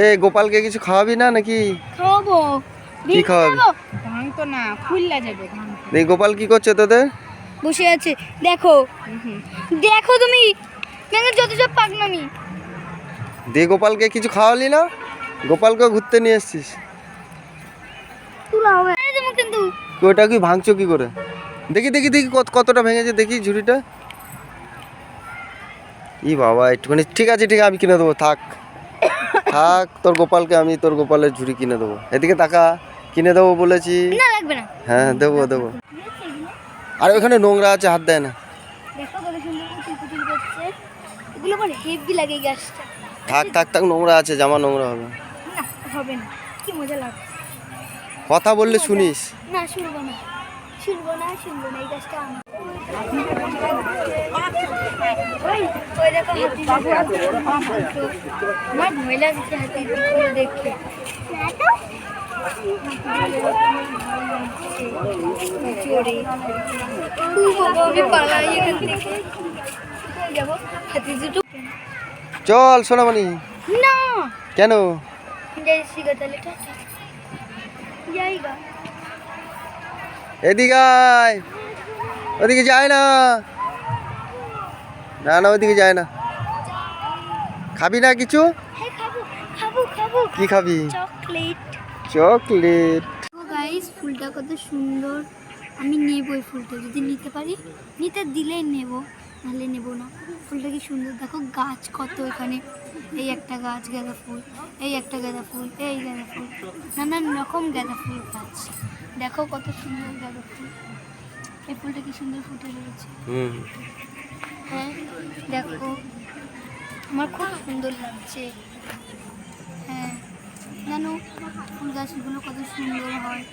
এ গোপালকে কিছু খাওয়াবি না নাকি? খাওয়াবো। কি খাওয়াবি? ভাঙ তো না খুললা যাবে ভাঙ। এই গোপাল কি করছে তোদের? বসে আছে। দেখো। দেখো তুমি। মানে যত সব পাকনামি দে গোপালকে কিছু খাওয়ালি না? গোপালকে ঘুরতে নিয়ে এসছিস। কিন্তু। ওটা কি ভাঙছো কি করে? দেখি দেখি দেখি কত কতটা ভেঙেছে দেখি ঝুড়িটা। ই বাবা একটুখানি ঠিক আছে ঠিক আছে আমি কিনে দেবো থাক। থাক তোর গোপালকে আমি তোর গোপালের ঝুড়ি কিনে দেবো। এদিকে টাকা কিনে দেবো বলেছি। না লাগবে না। হ্যাঁ দেবো দেবো। আর ওখানে নোংরা আছে হাত দেয় না। দেখো কত সুন্দর কুচিল কুচিল করছে। এগুলো আমার হেভি লাগে গাছটা থাক থাক থাক নোংরা আছে জামা নোংরা হবে। না হবে না। কি মজা লাগছে। কথা বললে শুনিস। না শুনব না। শুনব না শুনব না এই গাছটা আমার ওই দেখো হাতি আমার ভয় লাগছে হাতি দেখে। চোরে আমি পালাই এখান থেকে। যাব। হাতি দুটো চল সোনামণি। না। কেন? যাই শিখা তাহলে এদিকে ওদিকে যায় না। না না ওদিকে যায় না। খাবি না কিছু? কি খাবি? চকলেট। চকলেট। গাইস ফুলটা কত সুন্দর। আমি নেব এই ফুলটা যদি নিতে পারি। নিতে দিলেই নেব নাহলে নেব না। ফুলটা কি সুন্দর দেখো গাছ কত এখানে। এই একটা গাছ গাঁদা ফুল এই একটা গাঁদা ফুল এই গাঁদা ফুল। নানান রকম গাঁদা ফুল গাছ। দেখো কত সুন্দর গাঁদা ফুল। এই ফুলটা কি সুন্দর ফুটে রয়েছে হ্যাঁ দেখো। আমার খুব সুন্দর লাগছে। হ্যাঁ জানো ফুল গাছগুলো কত সুন্দর হয়।